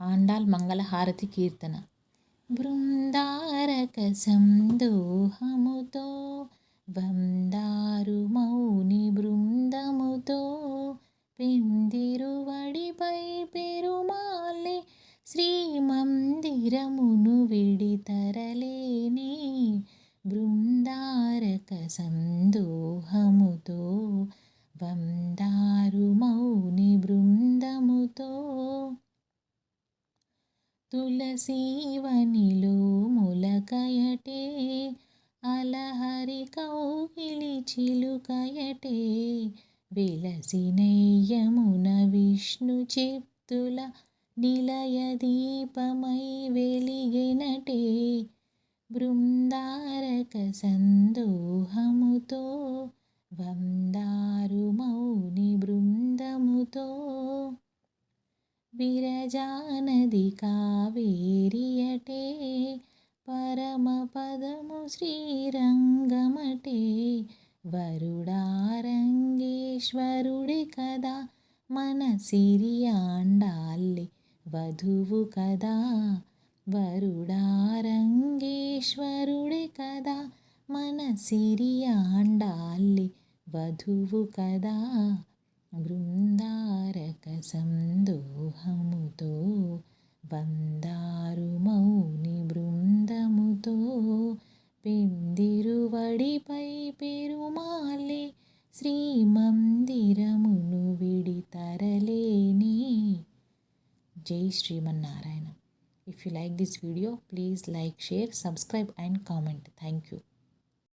ఆండాల్ మంగళహారతి కీర్తన. బృందారక సందోహముతో వందారు మౌని బృందముతో పెందిరువడిపై పెరుమాలి శ్రీమందిరమును విడితరలేని బృందారక సందోహముతో వందారు తులసీవనిలో మొలకయటే అలహరి కౌగిలి చిలుకయటే వెలసినయ్యమున విష్ణు చెప్తుల నిలయ దీపమై వెలిగినటే. బృందారక సందోహముతో వందా విరజానది కావేరియటే పరమపదము శ్రీరంగమటే. వరుడారంగేశ్వరుడి కదా మన సిరియాండాల్లి వధువు కదా. వరుడారంగేశ్వరుడి కదా మన సిరియాండాల్లి వధువు కదా. బృందారక సందో బందారు మౌని బృందముతో పెందిరువడిపై పెరుమాలే శ్రీమందిరమును విడితరలేని. జై Srimannarayana. If you like this video please like share subscribe and comment thank you